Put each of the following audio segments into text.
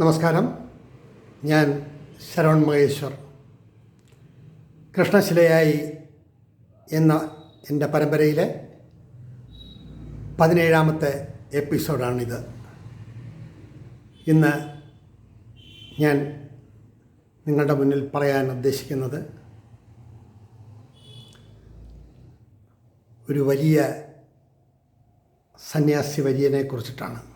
നമസ്കാരം. ഞാൻ ശരവൺ മഹേശ്വർ. കൃഷ്ണശിലയായി എന്ന എന്റെ പരമ്പരയിലെ പതിനേഴാമത്തെ എപ്പിസോഡാണിത്. ഇന്ന് ഞാൻ നിങ്ങളുടെ മുന്നിൽ പറയാൻ ഉദ്ദേശിക്കുന്നത് ഒരു വലിയ സന്യാസി വര്യനെ കുറിച്ചിട്ടാണ്.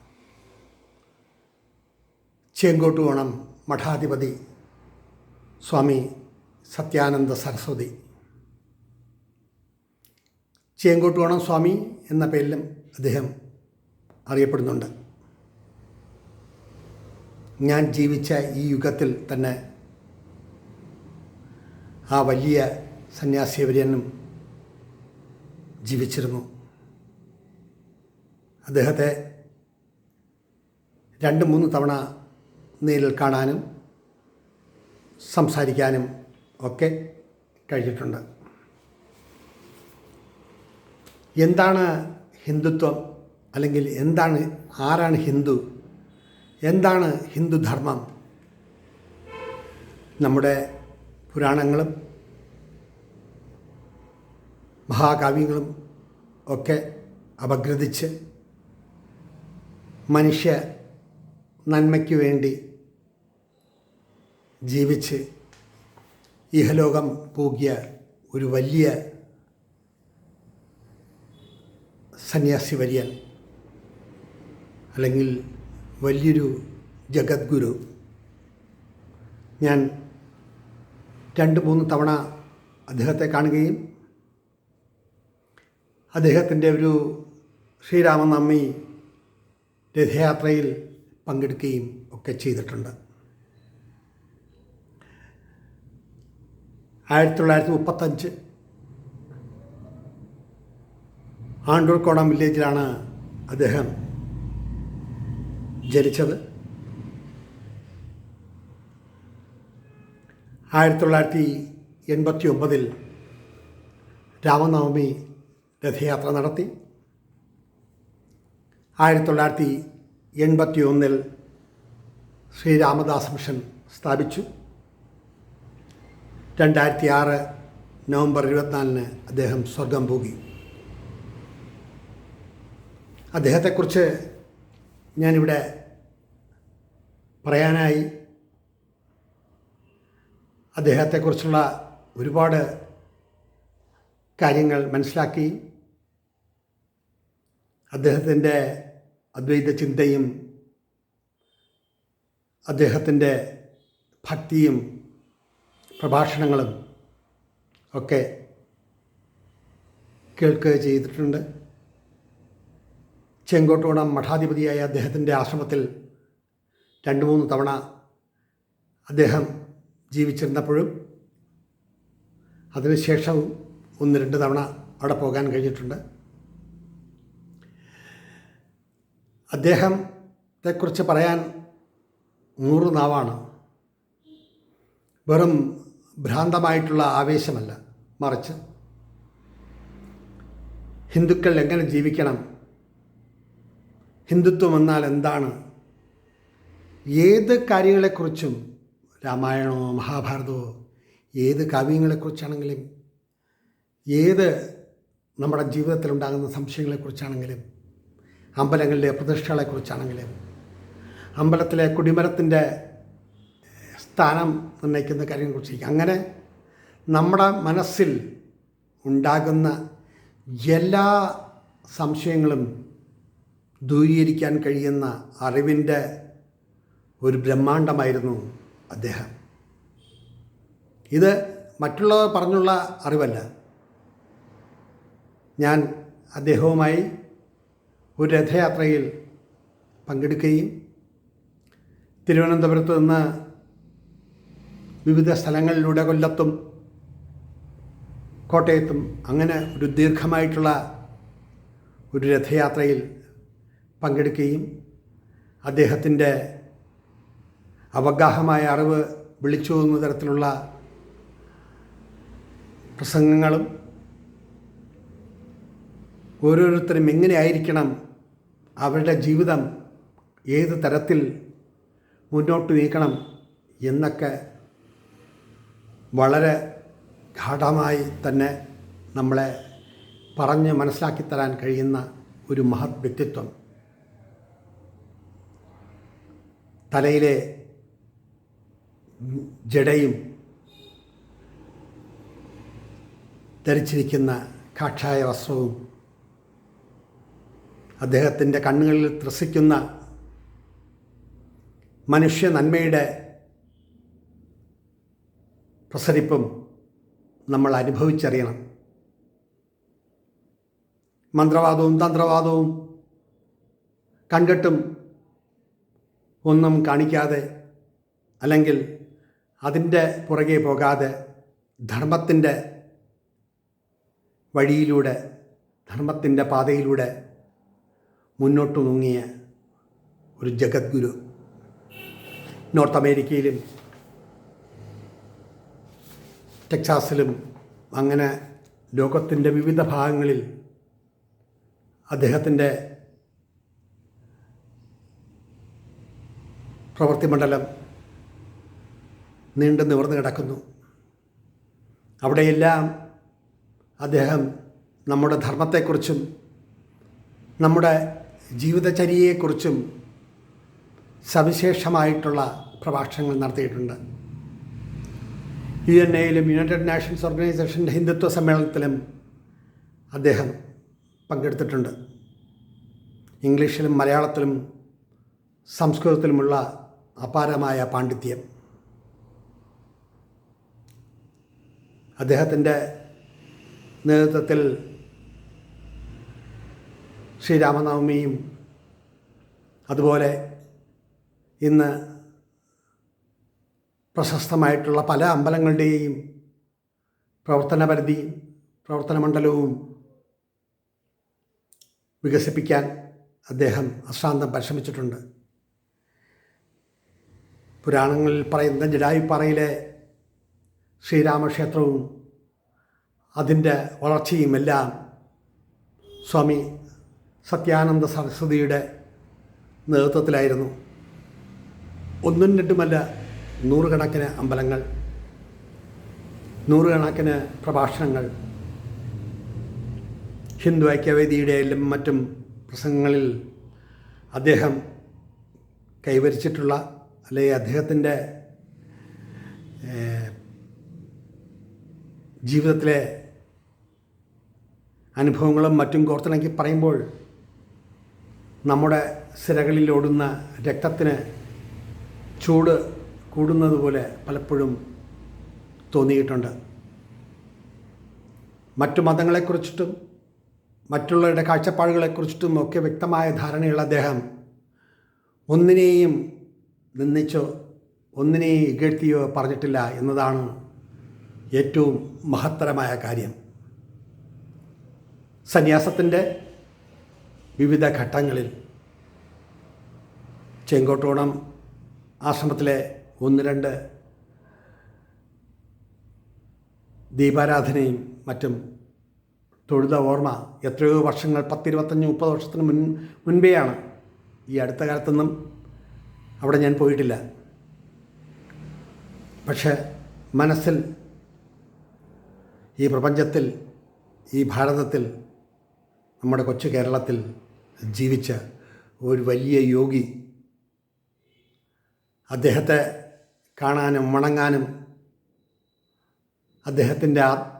ചേങ്കോട്ടുകോണം മഠാധിപതി സ്വാമി സത്യാനന്ദ സരസ്വതി. ചേങ്കോട്ടുകോണം സ്വാമി എന്ന പേരിലും അദ്ദേഹം അറിയപ്പെടുന്നുണ്ട്. ഞാൻ ജീവിച്ച ഈ യുഗത്തിൽ തന്നെ ആ വലിയ സന്യാസിവര്യനും ജീവിച്ചിരുന്നു. അദ്ദേഹത്തെ രണ്ട് മൂന്ന് തവണ നേരിൽ കാണാനും സംസാരിക്കാനും ഒക്കെ കഴിഞ്ഞിട്ടുണ്ട്. എന്താണ് ഹിന്ദുത്വം അല്ലെങ്കിൽ എന്താണ് ആരാണ് ഹിന്ദു എന്താണ് ഹിന്ദുധർമ്മം നമ്മുടെ പുരാണങ്ങളും മഹാകാവ്യങ്ങളും ഒക്കെ അപഗ്രഥിച്ച് മനുഷ്യ നന്മയ്ക്ക് വേണ്ടി ജീവിച്ച് ഇഹലോകം പോകിയ ഒരു വലിയ സന്യാസി വര്യൻ അല്ലെങ്കിൽ വലിയൊരു ജഗദ്ഗുരു. ഞാൻ രണ്ട് മൂന്ന് തവണ അദ്ദേഹത്തെ കാണുകയും അദ്ദേഹത്തിന്റെ ഒരു ശ്രീരാമനവമി രഥയാത്രയിൽ പങ്കെടുക്കുകയും ഒക്കെ ചെയ്തിട്ടുണ്ട്. ആയിരത്തി തൊള്ളായിരത്തി മുപ്പത്തഞ്ച് ആണ്ടൂർക്കോടം വില്ലേജിലാണ് അദ്ദേഹം ജനിച്ചത്. ആയിരത്തി തൊള്ളായിരത്തി എൺപത്തി ഒമ്പതിൽ രാമനവമി രഥയാത്ര നടത്തി. ആയിരത്തി തൊള്ളായിരത്തി എൺപത്തി ഒന്നിൽ ശ്രീരാമദാസ് മിഷൻ സ്ഥാപിച്ചു. രണ്ടായിരത്തി ആറ് നവംബർ ഇരുപത്തിനാലിന് അദ്ദേഹം സ്വർഗം പോകി അദ്ദേഹത്തെക്കുറിച്ച് ഞാനിവിടെ പറയാനായി. അദ്ദേഹത്തെക്കുറിച്ചുള്ള ഒരുപാട് കാര്യങ്ങൾ മനസ്സിലാക്കി. അദ്ദേഹത്തിന്റെ അദ്വൈത ചിന്തയും അദ്ദേഹത്തിന്റെ ഭക്തിയും പ്രഭാഷണങ്ങളും ഒക്കെ കേൾക്കുക ചെയ്തിട്ടുണ്ട്. ചെങ്കോട്ടോണം മഠാധിപതിയായ അദ്ദേഹത്തിന്റെ ആശ്രമത്തിൽ രണ്ട് മൂന്ന് തവണ അദ്ദേഹം ജീവിച്ചിരുന്നപ്പോഴും അതിനുശേഷവും ഒന്ന് രണ്ട് തവണ അവിടെ പോകാൻ കഴിഞ്ഞിട്ടുണ്ട്. അദ്ദേഹത്തെക്കുറിച്ച് പറയാൻ നൂറ് നാവാണ്. വെറും ഭ്രാന്തമായിട്ടുള്ള ആവേശമല്ല. മറിച്ച് ഹിന്ദുക്കൾ എങ്ങനെ ജീവിക്കണം? ഹിന്ദുത്വം എന്നാൽ എന്താണ്? ഏത് കാര്യങ്ങളെക്കുറിച്ചും രാമായണമോ മഹാഭാരതമോ ഏത് കാവ്യങ്ങളെക്കുറിച്ചാണെങ്കിലും ഏത് നമ്മുടെ ജീവിതത്തിലുണ്ടാകുന്ന സംശയങ്ങളെക്കുറിച്ചാണെങ്കിലും അമ്പലങ്ങളിലെ പ്രതിഷ്ഠകളെക്കുറിച്ചാണെങ്കിലും അമ്പലത്തിലെ കുടിമരത്തിന്റെ സ്ഥാനം നിർണയിക്കുന്ന കാര്യങ്ങളെക്കുറിച്ച് അങ്ങനെ നമ്മുടെ മനസ്സിൽ ഉണ്ടാകുന്ന എല്ലാ സംശയങ്ങളും ദൂരീകരിക്കാൻ കഴിയുന്ന അറിവിന്റെ ഒരു ബ്രഹ്മാണ്ടമായിരുന്നു അദ്ദേഹം. ഇത് മറ്റുള്ളവർ പറഞ്ഞുള്ള അറിവല്ല. ഞാൻ അദ്ദേഹവുമായി ഒരു രഥയാത്രയിൽ പങ്കെടുക്കുകയും തിരുവനന്തപുരത്ത് നിന്ന് വിവിധ സ്ഥലങ്ങളിലൂടെ കൊല്ലത്തും കോട്ടയത്തും അങ്ങനെ ഒരു ദീർഘമായിട്ടുള്ള ഒരു രഥയാത്രയിൽ പങ്കെടുക്കുകയും അദ്ദേഹത്തിന്റെ അവഗാഹമായ അറിവ് വിളിച്ചു പോകുന്ന തരത്തിലുള്ള പ്രസംഗങ്ങളും ഓരോരുത്തരും എങ്ങനെയായിരിക്കണം അവരുടെ ജീവിതം ഏത് തരത്തിൽ മുന്നോട്ട് നീക്കണം എന്നൊക്കെ വളരെ ഗാഠമായി തന്നെ നമ്മളെ പറഞ്ഞ് മനസ്സിലാക്കി തരാൻ കഴിയുന്ന ഒരു മഹത് വ്യക്തിത്വം. തലയിലെ ജടയും ധരിച്ചിരിക്കുന്ന കാക്ഷായ വസ്ത്രവും അദ്ദേഹത്തിന്റെ കണ്ണുകളിൽ ത്രസിക്കുന്ന മനുഷ്യ നന്മയുടെ പ്രസരിപ്പും നമ്മൾ അനുഭവിച്ചറിയണം. മന്ത്രവാദവും തന്ത്രവാദവും കണ്ടിട്ടും ഒന്നും കാണിക്കാതെ അല്ലെങ്കിൽ അതിന്റെ പുറകെ പോകാതെ ധർമ്മത്തിന്റെ വഴിയിലൂടെ ധർമ്മത്തിന്റെ പാതയിലൂടെ മുന്നോട്ട് മുങ്ങിയ ഒരു ജഗദ്ഗുരു. നോർത്ത് അമേരിക്കയിലും ടെക്സാസിലും അങ്ങനെ ലോകത്തിന്റെ വിവിധ ഭാഗങ്ങളിൽ അദ്ദേഹത്തിന്റെ പ്രവൃത്തിമണ്ഡലം നീണ്ടു നിവർന്നു കിടക്കുന്നു. അവിടെയെല്ലാം അദ്ദേഹം നമ്മുടെ ധർമ്മത്തെക്കുറിച്ചും നമ്മുടെ ജീവിതചര്യയെക്കുറിച്ചും സവിശേഷമായിട്ടുള്ള പ്രഭാഷണങ്ങൾ നടത്തിയിട്ടുണ്ട്. യു എൻ എയിലും യുണൈറ്റഡ് നാഷൻസ് ഓർഗനൈസേഷന്റെ ഹിന്ദുത്വ സമ്മേളനത്തിലും അദ്ദേഹം പങ്കെടുത്തിട്ടുണ്ട്. ഇംഗ്ലീഷിലും മലയാളത്തിലും സംസ്കൃതത്തിലുമുള്ള അപാരമായ പാണ്ഡിത്യം. അദ്ദേഹത്തിന്റെ നേതൃത്വത്തിൽ ശ്രീരാമനവമിയും അതുപോലെ ഇന്ന് പ്രശസ്തമായിട്ടുള്ള പല അമ്പലങ്ങളുടെയും പ്രവർത്തന പരിധി പ്രവർത്തന മണ്ഡലവും വികസിപ്പിക്കാൻ അദ്ദേഹം അശ്രാന്തം പരിശ്രമിച്ചിട്ടുണ്ട്. പുരാണങ്ങളിൽ പറയുന്ന ജഡായുപ്പാറയിലെ ശ്രീരാമക്ഷേത്രവും അതിന്റെ വളർച്ചയും എല്ലാം സ്വാമി സത്യാനന്ദ സരസ്വതിയുടെ നേതൃത്വത്തിലായിരുന്നു. ഒന്നും രണ്ടുമല്ല നൂറുകണക്കിന് അമ്പലങ്ങൾ നൂറുകണക്കിന് പ്രഭാഷണങ്ങൾ ഹിന്ദു ഐക്യവേദിയുടെയും മറ്റും പ്രസംഗങ്ങളിൽ അദ്ദേഹം കൈവരിച്ചിട്ടുള്ള അല്ലെങ്കിൽ അദ്ദേഹത്തിന്റെ ജീവിതത്തിലെ അനുഭവങ്ങളും മറ്റും കോർത്തിണക്കി പറയുമ്പോൾ നമ്മുടെ സിരകളിലോടുന്ന രക്തത്തിന് ചൂട് കൂടുന്നത് പോലെ പലപ്പോഴും തോന്നിയിട്ടുണ്ട്. മറ്റു മതങ്ങളെക്കുറിച്ചിട്ടും മറ്റുള്ളവരുടെ കാഴ്ചപ്പാടുകളെക്കുറിച്ചിട്ടും ഒക്കെ വ്യക്തമായ ധാരണയുള്ള അദ്ദേഹം ഒന്നിനെയും നിന്നിച്ചോ ഒന്നിനെയും ഇകഴ്ത്തിയോ പറഞ്ഞിട്ടില്ല എന്നതാണ് ഏറ്റവും മഹത്തരമായ കാര്യം. സന്യാസത്തിന്റെ വിവിധ ഘട്ടങ്ങളിൽ ചെങ്കോട്ടോണം ആശ്രമത്തിലെ ഒന്ന് രണ്ട്. ദീപാരാധനയും മറ്റും. തൊഴുത ഓർമ്മ എത്രയോ വർഷങ്ങൾ പത്തിരുപത്തഞ്ച് മുപ്പത് വർഷത്തിന് മുൻ മുൻപെയാണ് ഈ അടുത്ത കാലത്തൊന്നും അവിടെ ഞാൻ പോയിട്ടില്ല. പക്ഷെ മനസ്സിൽ ഈ പ്രപഞ്ചത്തിൽ ഈ ഭാരതത്തിൽ നമ്മുടെ കൊച്ചു കേരളത്തിൽ ജീവിച്ച ഒരു വലിയ യോഗി അദ്ദേഹത്തെ കാണാനും വണങ്ങാനും അദ്ദേഹത്തിന്റെ ആ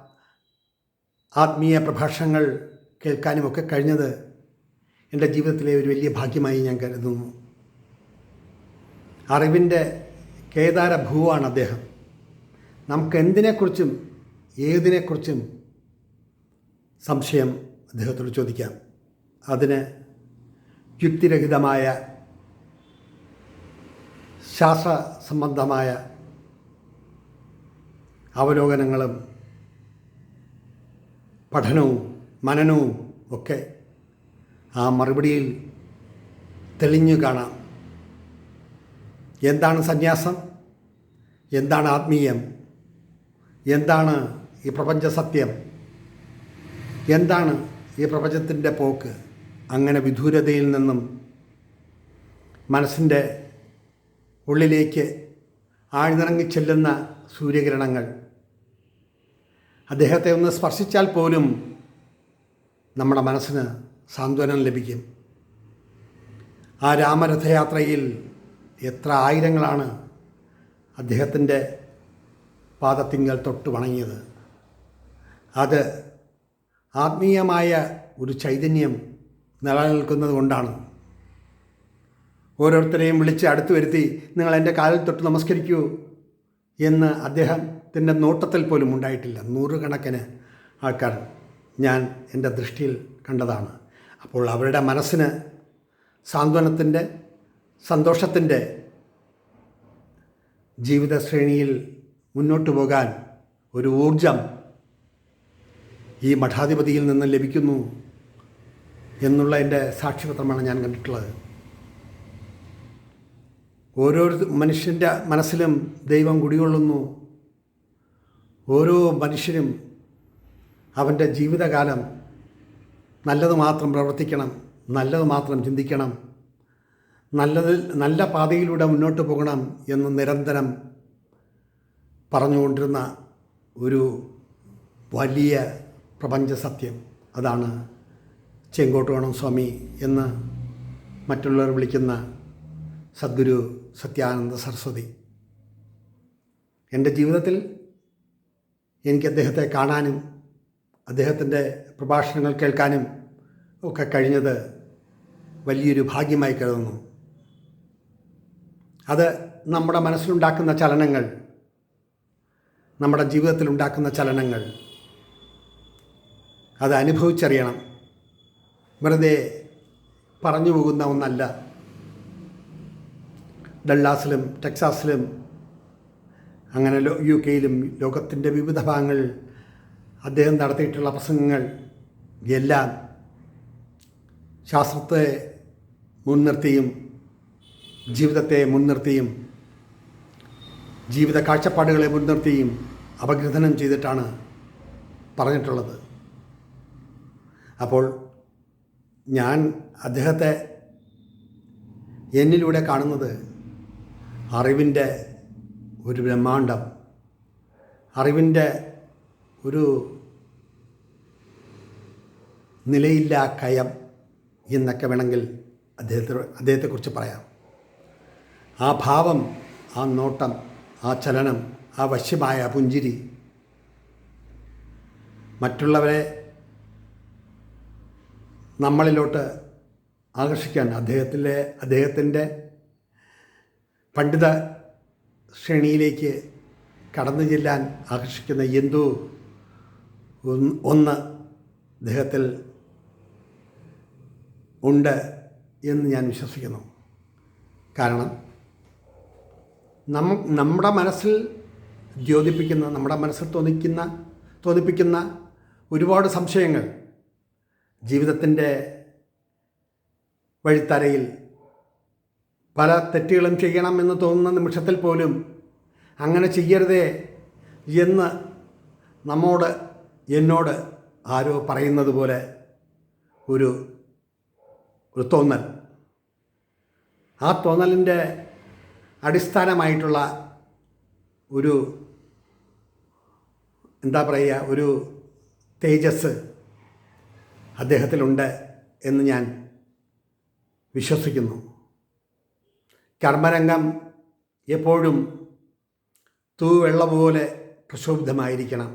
ആത്മീയ പ്രഭാഷണങ്ങൾ കേൾക്കാനുമൊക്കെ കഴിഞ്ഞത് എന്റെ ജീവിതത്തിലെ ഒരു വലിയ ഭാഗ്യമായി ഞാൻ കരുതുന്നു. അറിവിന്റെ കേദാര ഭൂവാണ് അദ്ദേഹം. നമുക്ക് എന്തിനെക്കുറിച്ചും ഏതിനെക്കുറിച്ചും സംശയം അദ്ദേഹത്തോട് ചോദിക്കാം. അതിന് യുക്തിരഹിതമായ ശാസ്ത്ര സംബന്ധമായ അവലോകനങ്ങളും പഠനവും മനനവും ഒക്കെ ആ മറുപടിയിൽ തെളിഞ്ഞു കാണാം. എന്താണ് സന്യാസം? എന്താണ് ആത്മീയം? എന്താണ് ഈ പ്രപഞ്ച സത്യം? എന്താണ് ഈ പ്രപഞ്ചത്തിന്റെ പോക്ക്? അങ്ങനെ വിദൂരതയിൽ നിന്നും മനസ്സിന്റെ ഉള്ളിലേക്ക് ആഴ്ന്നിറങ്ങി ചെല്ലുന്ന സൂര്യകിരണങ്ങൾ അദ്ദേഹത്തെ ഒന്ന് സ്പർശിച്ചാൽ പോലും നമ്മുടെ മനസ്സിന് സാന്ത്വനം ലഭിക്കും. ആ രാമരഥയാത്രയിൽ എത്ര ആയിരങ്ങളാണ് അദ്ദേഹത്തിന്റെ പാദത്തിങ്കൽ തൊട്ട് വണങ്ങിയത്. അത് ആത്മീയമായ ഒരു ചൈതന്യം നിലനിൽക്കുന്നത് കൊണ്ടാണ്. ഓരോരുത്തരെയും വിളിച്ച് അടുത്ത് വരുത്തി നിങ്ങൾ എന്റെ കാലിൽ തൊട്ട് നമസ്കരിക്കൂ എന്ന് അദ്ദേഹത്തിന്റെ നോട്ടത്തിൽ പോലും ഉണ്ടായിട്ടില്ല. നൂറുകണക്കിന് ആൾക്കാർ ഞാൻ എന്റെ ദൃഷ്ടിയിൽ കണ്ടതാണ്. അപ്പോൾ അവരുടെ മനസ്സിന് സാന്ത്വനത്തിന്റെ സന്തോഷത്തിന്റെ ജീവിത ശ്രേണിയിൽ മുന്നോട്ട് പോകാൻ ഒരു ഊർജം ഈ മഠാധിപതിയിൽ നിന്ന് ലഭിക്കുന്നു എന്നുള്ള എന്റെ സാക്ഷ്യപത്രമാണ് ഞാൻ കണ്ടിട്ടുള്ളത്. ഓരോ മനുഷ്യന്റെ മനസ്സിലും ദൈവം കുടികൊള്ളുന്നു. ഓരോ മനുഷ്യനും അവന്റെ ജീവിതകാലം നല്ലത് മാത്രം പ്രവർത്തിക്കണം നല്ലത് മാത്രം ചിന്തിക്കണം നല്ലതിൽ നല്ല പാതയിലൂടെ മുന്നോട്ട് പോകണം എന്ന് നിരന്തരം പറഞ്ഞുകൊണ്ടിരുന്ന ഒരു വലിയ പ്രപഞ്ച സത്യം. അതാണ് ചെങ്കോട്ടുവേണം സ്വാമി എന്ന് മറ്റുള്ളവർ വിളിക്കുന്ന സദ്ഗുരു സത്യാനന്ദ സരസ്വതി. എന്റെ ജീവിതത്തിൽ എനിക്ക് അദ്ദേഹത്തെ കാണാനും അദ്ദേഹത്തിന്റെ പ്രഭാഷണങ്ങൾ കേൾക്കാനും ഒക്കെ കഴിഞ്ഞത് വലിയൊരു ഭാഗ്യമായി കരുതുന്നു. അത് നമ്മുടെ മനസ്സിലുണ്ടാക്കുന്ന ചലനങ്ങൾ നമ്മുടെ ജീവിതത്തിൽ ഉണ്ടാക്കുന്ന ചലനങ്ങൾ അത് അനുഭവിച്ചറിയണം. വെറുതെ പറഞ്ഞു പോകുന്ന ഒന്നല്ല. ഡള്ളാസിലും ടെക്സാസിലും അങ്ങനെ യു കെയിലും ലോകത്തിന്റെ വിവിധ ഭാഗങ്ങളിൽ അദ്ദേഹം നടത്തിയിട്ടുള്ള പ്രസംഗങ്ങൾ എല്ലാം ശാസ്ത്രത്തെ മുൻനിർത്തിയും ജീവിതത്തെ മുൻനിർത്തിയും ജീവിത കാഴ്ചപ്പാടുകളെ മുൻനിർത്തിയും അപഗ്രഥനം ചെയ്തിട്ടാണ് പറഞ്ഞിട്ടുള്ളത്. അപ്പോൾ ഞാൻ അദ്ദേഹത്തെ എന്നിലൂടെ കാണുന്നത് അറിവിന്റെ ഒരു ബ്രഹ്മാണ്ടം അറിവിന്റെ ഒരു നിലയില്ലാ കയം എന്നൊക്കെ വേണമെങ്കിൽ അദ്ദേഹത്തെ അദ്ദേഹത്തെക്കുറിച്ച് പറയാം. ആ ഭാവം ആ നോട്ടം ആ ചലനം ആ വശ്യമായ പുഞ്ചിരി മറ്റുള്ളവരെ നമ്മളിലോട്ട് ആകർഷിക്കാൻ അദ്ദേഹത്തിലെ അദ്ദേഹത്തിന്റെ പണ്ഡിത ശ്രേണിയിലേക്ക് കടന്നു ചെല്ലാൻ ആകർഷിക്കുന്ന എന്തോ ഒന്ന് അദ്ദേഹത്തിൽ ഉണ്ട് എന്ന് ഞാൻ വിശ്വസിക്കുന്നു. കാരണം നമ്മ നമ്മുടെ മനസ്സിൽ ദ്യോതിപ്പിക്കുന്ന നമ്മുടെ മനസ്സിൽ തോന്നിക്കുന്ന തോന്നിപ്പിക്കുന്ന ഒരുപാട് സംശയങ്ങൾ ജീവിതത്തിന്റെ വഴിത്തരയിൽ പല തെറ്റുകളും ചെയ്യണം എന്ന് തോന്നുന്ന നിമിഷത്തിൽ പോലും അങ്ങനെ ചെയ്യരുതേ എന്ന് നമ്മോട് എന്നോട് ആരോ പറയുന്നത് പോലെ ഒരു ഒരു തോന്നൽ. ആ തോന്നലിന്റെ അടിസ്ഥാനമായിട്ടുള്ള ഒരു എന്താ പറയുക ഒരു തേജസ് അദ്ദേഹത്തിലുണ്ട് എന്ന് ഞാൻ വിശ്വസിക്കുന്നു. കർമ്മരംഗം എപ്പോഴും തൂവെള്ള പോലെ പ്രക്ഷുബ്ധമായിരിക്കണം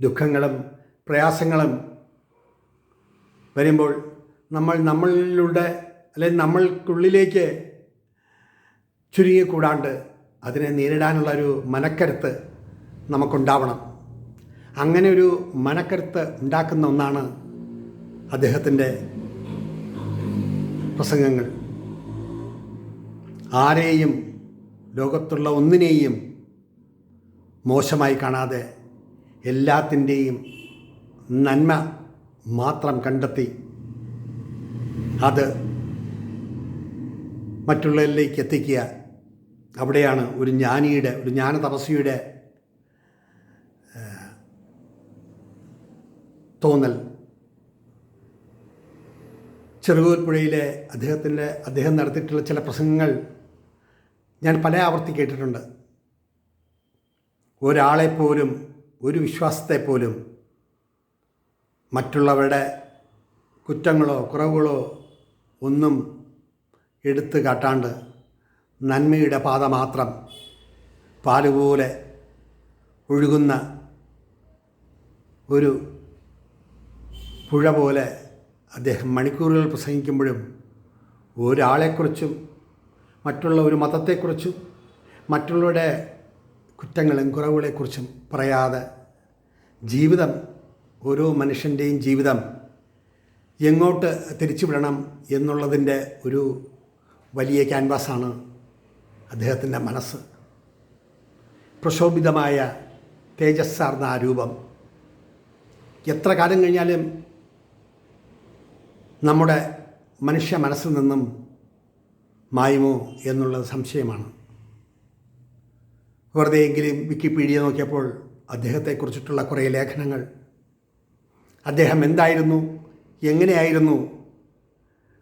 ദുഃഖങ്ങളും പ്രയാസങ്ങളും വരുമ്പോൾ നമ്മൾ നമ്മളിലൂടെ അല്ലെങ്കിൽ നമ്മൾക്കുള്ളിലേക്ക് ചുരുങ്ങിക്കൂടാണ്ട് അതിനെ നേരിടാനുള്ള ഒരു മനക്കരുത്ത് നമുക്കുണ്ടാവണം. അങ്ങനെ ഒരു മനക്കരുത്ത് ഉണ്ടാക്കുന്ന ഒന്നാണ് അദ്ദേഹത്തിന്റെ പ്രസംഗങ്ങൾ. ആരെയും ലോകത്തുള്ള ഒന്നിനെയും മോശമായി കാണാതെ എല്ലാത്തിന്റെയും നന്മ മാത്രം കണ്ടെത്തി അത് മറ്റുള്ളവരിലേക്ക് എത്തിക്കുക. അവിടെയാണ് ഒരു ജ്ഞാനിയുടെ ഒരു ജ്ഞാന തപസ്വിയുടെ തോന്നൽ. ചെറുകൂർപ്പുഴയിലെ അദ്ദേഹത്തിന്റെ അദ്ദേഹം നടത്തിയിട്ടുള്ള ചില പ്രസംഗങ്ങൾ ഞാൻ പല ആവർത്തി കേട്ടിട്ടുണ്ട്. ഒരാളെപ്പോലും ഒരു വിശ്വാസത്തെപ്പോലും മറ്റുള്ളവരുടെ കുറ്റങ്ങളോ കുറവുകളോ ഒന്നും എടുത്തു കാട്ടാണ്ട് നന്മയുടെ പാത മാത്രം പാലുപോലെ ഒഴുകുന്ന ഒരു പുഴ പോലെ അദ്ദേഹം മണിക്കൂറുകൾ പ്രസംഗിക്കുമ്പോഴും ഒരാളെക്കുറിച്ചും മറ്റുള്ള ഒരു മതത്തെക്കുറിച്ചും മറ്റുള്ളവരുടെ കുറ്റങ്ങളും കുറവുകളെക്കുറിച്ചും പറയാതെ ജീവിതം ഓരോ മനുഷ്യന്റെയും ജീവിതം എങ്ങോട്ട് തിരിച്ചുവിടണം എന്നുള്ളതിന്റെ ഒരു വലിയ ക്യാൻവാസാണ് അദ്ദേഹത്തിന്റെ മനസ്സ്. പ്രശോഭിതമായ തേജസ്സാർന്ന ആ രൂപം. എത്ര കാലം കഴിഞ്ഞാലും നമ്മുടെ മനുഷ്യ മനസ്സിൽ നിന്നും മായുമോ എന്നുള്ള സംശയമാണ്. വെറുതെയെങ്കിലും വിക്കിപീഡിയ നോക്കിയപ്പോൾ അദ്ദേഹത്തെക്കുറിച്ചിട്ടുള്ള കുറേ ലേഖനങ്ങൾ. അദ്ദേഹം എന്തായിരുന്നു? എങ്ങനെയായിരുന്നു?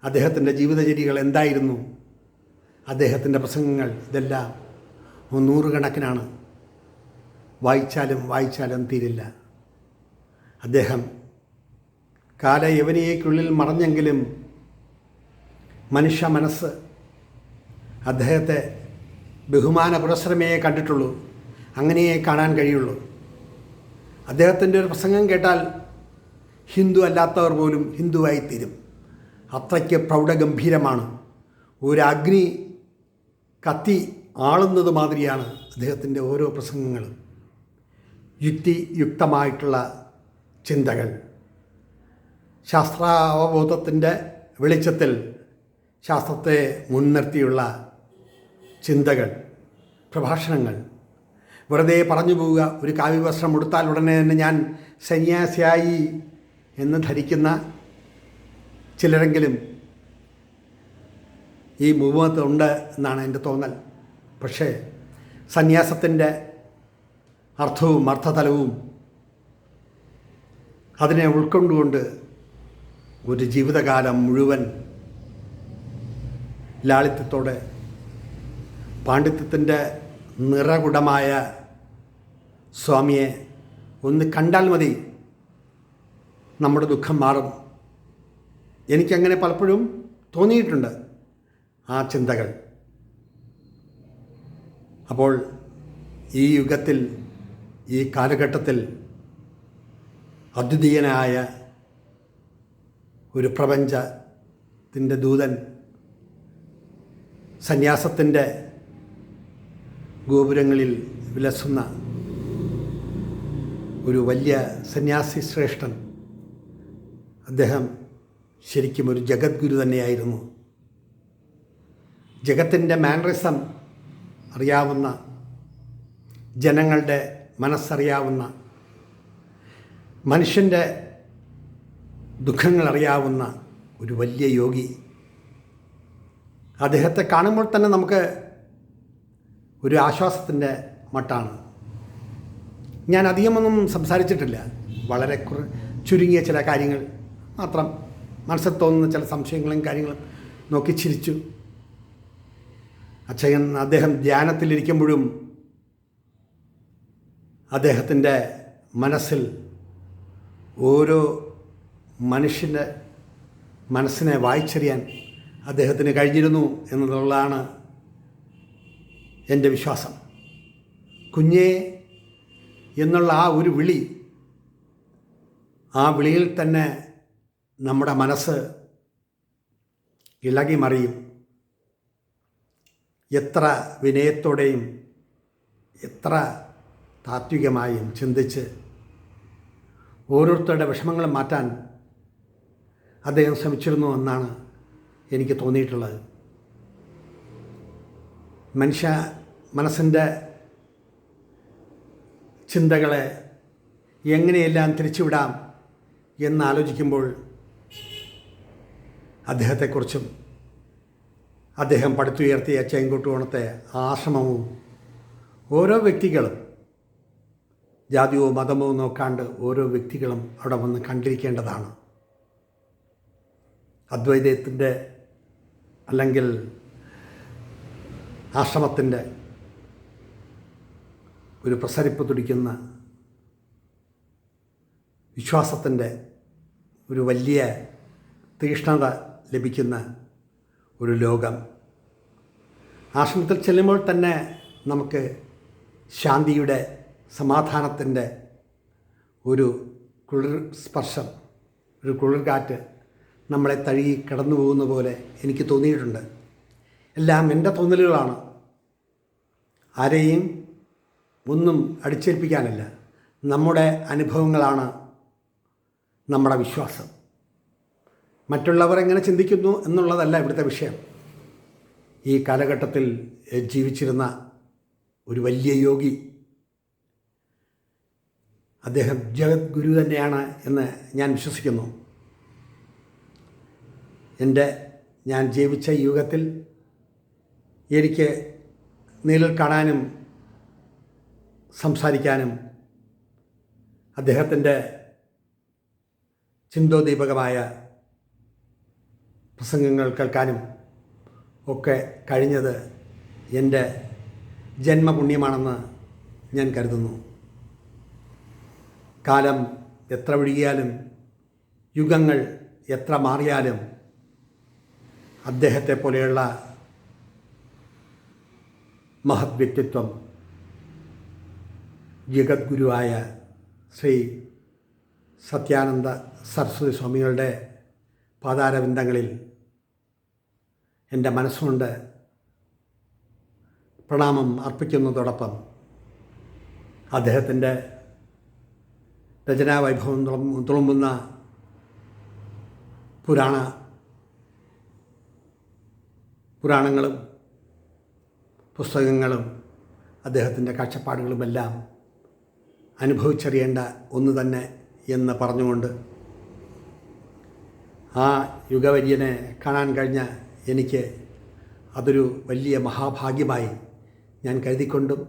അദ്ദേഹത്തിന്റെ ജീവിതചര്യകൾ എന്തായിരുന്നു? അദ്ദേഹത്തിന്റെ പ്രസംഗങ്ങൾ ഇതെല്ലാം നൂറുകണക്കിനാണ്. വായിച്ചാലും വായിച്ചാലും തീരില്ല. അദ്ദേഹം കാലയവനിയേക്കുള്ളിൽ മറഞ്ഞെങ്കിലും മനുഷ്യ മനസ്സ് അദ്ദേഹത്തെ ബഹുമാന പുരസ്സരമേ കണ്ടിട്ടുള്ളൂ. അങ്ങനെയേ കാണാൻ കഴിയുള്ളൂ. അദ്ദേഹത്തിന്റെ ഒരു പ്രസംഗം കേട്ടാൽ ഹിന്ദു അല്ലാത്തവർ പോലും ഹിന്ദുവായിത്തീരും അത്രയ്ക്ക് പ്രൗഢഗംഭീരമാണ്. ഒരു അഗ്നി കത്തി ആളുന്നത് മാതിരിയാണ് അദ്ദേഹത്തിന്റെ ഓരോ പ്രസംഗങ്ങളും. യുക്തിയുക്തമായിട്ടുള്ള ചിന്തകൾ. ശാസ്ത്രാവബോധത്തിന്റെ വെളിച്ചത്തിൽ ശാസ്ത്രത്തെ മുൻനിർത്തിയുള്ള ചിന്തകൾ പ്രഭാഷണങ്ങൾ. വെറുതെ പറഞ്ഞു പോവുക ഒരു കാവ്യവസ്ത്രം ഉടുത്താൽ ഉടനെ തന്നെ ഞാൻ സന്യാസിയായി എന്ന് ധരിക്കുന്ന ചിലരെങ്കിലും ഈ മൂവത്ത് ഉണ്ട് എന്നാണ് എന്റെ തോന്നൽ. പക്ഷേ സന്യാസത്തിന്റെ അർത്ഥവും അർത്ഥതലവും അതിനെ ഉൾക്കൊണ്ടുകൊണ്ട് ഒരു ജീവിതകാലം മുഴുവൻ ലാളിത്യത്തോടെ പാണ്ഡിത്യത്തിന്റെ നിറകുടമായ സ്വാമിയെ ഒന്ന് കണ്ടാൽ മതി. നമ്മുടെ ദുഃഖം മാറും. എനിക്കങ്ങനെ പലപ്പോഴും തോന്നിയിട്ടുണ്ട് ആ ചിന്തകൾ. അപ്പോൾ ഈ യുഗത്തിൽ ഈ കാലഘട്ടത്തിൽ അദ്വിതീയനായ ഒരു പ്രപഞ്ചത്തിന്റെ ദൂതൻ സന്യാസത്തിന്റെ ഗോപുരങ്ങളിൽ വിലസുന്ന ഒരു വലിയ സന്യാസി ശ്രേഷ്ഠൻ. അദ്ദേഹം ശരിക്കും ഒരു ജഗദ്ഗുരു തന്നെയായിരുന്നു. ജഗത്തിന്റെ മാനറിസം അറിയാവുന്ന ജനങ്ങളുടെ മനസ്സറിയാവുന്ന മനുഷ്യന്റെ ദുഃഖങ്ങൾ അറിയാവുന്ന ഒരു വലിയ യോഗി. അദ്ദേഹത്തെ കാണുമ്പോൾ തന്നെ നമുക്ക് ഒരു ആശ്വാസത്തിന്റെ മട്ടാണ്. ഞാൻ അധികമൊന്നും സംസാരിച്ചിട്ടില്ല. വളരെ ചുരുങ്ങിയ ചില കാര്യങ്ങൾ മാത്രം മനസ്സിൽ തോന്നുന്ന ചില സംശയങ്ങളും കാര്യങ്ങളും നോക്കി ചിരിച്ചു. അച്ഛൻ അദ്ദേഹം ധ്യാനത്തിലിരിക്കുമ്പോഴും അദ്ദേഹത്തിന്റെ മനസ്സിൽ ഓരോ മനുഷ്യന്റെ മനസ്സിനെ വായിച്ചറിയാൻ അദ്ദേഹത്തിന് കഴിഞ്ഞിരുന്നു എന്നുള്ളതാണ് എന്റെ വിശ്വാസം. കുഞ്ഞേ എന്നുള്ള ആ ഒരു വിളി ആ വിളിയിൽ തന്നെ നമ്മുടെ മനസ്സ് ഇളകി മറിയും. എത്ര വിനയത്തോടെയും എത്ര താത്വികമായും ചിന്തിച്ച് ഓരോരുത്തരുടെ വിഷമങ്ങൾ മാറ്റാൻ അദ്ദേഹം ശ്രമിച്ചിരുന്നു എന്നാണ് എനിക്ക് തോന്നിയിട്ടുള്ളത്. മനുഷ്യ മനസ്സിന്റെ ചിന്തകളെ എങ്ങനെയെല്ലാം തിരിച്ചുവിടാം എന്നാലോചിക്കുമ്പോൾ അദ്ദേഹത്തെക്കുറിച്ചും അദ്ദേഹം പടുത്തുയർത്തിയ ചെങ്കോട്ടുകോണത്തെ ആശ്രമവും ഓരോ വ്യക്തികളും ജാതിയോ മതമോ നോക്കാണ്ട് ഓരോ വ്യക്തികളും അവിടെ വന്ന് കണ്ടിരിക്കേണ്ടതാണ്. അദ്വൈതത്തിന്റെ അല്ലെങ്കിൽ ആശ്രമത്തിന്റെ ഒരു പ്രസരിപ്പ് തുടിക്കുന്ന വിശ്വാസത്തിന്റെ ഒരു വലിയ തീഷ്ണത ലഭിക്കുന്ന ഒരു ലോകം. ആശ്രമത്തിൽ ചെല്ലുമ്പോൾ തന്നെ നമുക്ക് ശാന്തിയുടെ സമാധാനത്തിന്റെ ഒരു കുളിർ സ്പർശം ഒരു കുളിർകാറ്റ് നമ്മളെ തഴുകി കടന്നു പോകുന്ന പോലെ എനിക്ക് തോന്നിയിട്ടുണ്ട്. എല്ലാം എന്റെ തോന്നലുകളാണ്. ആരെയും ഒന്നും അടിച്ചേൽപ്പിക്കാനല്ല. നമ്മുടെ അനുഭവങ്ങളാണ് നമ്മുടെ വിശ്വാസം. മറ്റുള്ളവർ എങ്ങനെ ചിന്തിക്കുന്നു എന്നുള്ളതല്ല ഇവിടുത്തെ വിഷയം. ഈ കാലഘട്ടത്തിൽ ജീവിച്ചിരുന്ന ഒരു വലിയ യോഗി അദ്ദേഹം ജഗദ്ഗുരു തന്നെയാണ് എന്ന് ഞാൻ വിശ്വസിക്കുന്നു. എന്റെ ഞാൻ ജീവിച്ച യുഗത്തിൽ എനിക്ക് നേരിൽ കാണാനും സംസാരിക്കാനും അദ്ദേഹത്തിന്റെ ചിന്തോദീപകമായ പ്രസംഗങ്ങൾ കേൾക്കാനും ഒക്കെ കഴിഞ്ഞത് എന്റെ ജന്മപുണ്യമാണെന്ന് ഞാൻ കരുതുന്നു. കാലം എത്ര ഒഴുകിയാലും യുഗങ്ങൾ എത്ര മാറിയാലും അദ്ദേഹത്തെ പോലെയുള്ള മഹത് വ്യക്തിത്വം ജഗദ്ഗുരുവായ ശ്രീ സത്യാനന്ദ സരസ്വതി സ്വാമികളുടെ പാതാരവിന്ദങ്ങളിൽ എന്റെ മനസ്സുകൊണ്ട് പ്രണാമം അർപ്പിക്കുന്നതോടൊപ്പം അദ്ദേഹത്തിന്റെ രചനാവൈഭവം തുളും- തുളുമ്പുന്ന പുരാണ പുരാണങ്ങളും പുസ്തകങ്ങളും അദ്ദേഹത്തിന്റെ കാഴ്ചപ്പാടുകളുമെല്ലാം അനുഭവിച്ചറിയേണ്ട ഒന്ന് തന്നെ എന്ന് പറഞ്ഞുകൊണ്ട് ആ യുഗവര്യനെ കാണാൻ കഴിഞ്ഞ എനിക്ക് അതൊരു വലിയ മഹാഭാഗ്യമായി ഞാൻ കരുതിക്കൊണ്ടും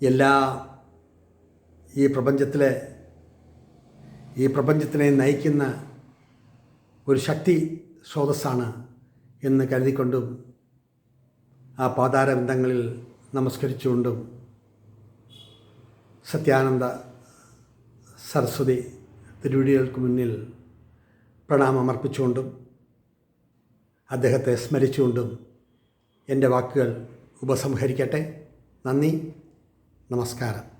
എല്ലാ ഈ പ്രപഞ്ചത്തിലെ ഈ പ്രപഞ്ചത്തിനെ നയിക്കുന്ന ഒരു ശക്തി സ്രോതസ്സാണ് എന്ന് കരുതിക്കൊണ്ടും ആ പാതാരബന്ധങ്ങളിൽ നമസ്കരിച്ചുകൊണ്ടും സത്യാനന്ദ സരസ്വതി തിരുവിടികൾക്ക് മുന്നിൽ പ്രണാമമർപ്പിച്ചുകൊണ്ടും അദ്ദേഹത്തെ സ്മരിച്ചുകൊണ്ടും എന്റെ വാക്കുകൾ ഉപസംഹരിക്കട്ടെ. നന്ദി. നമസ്കാരം.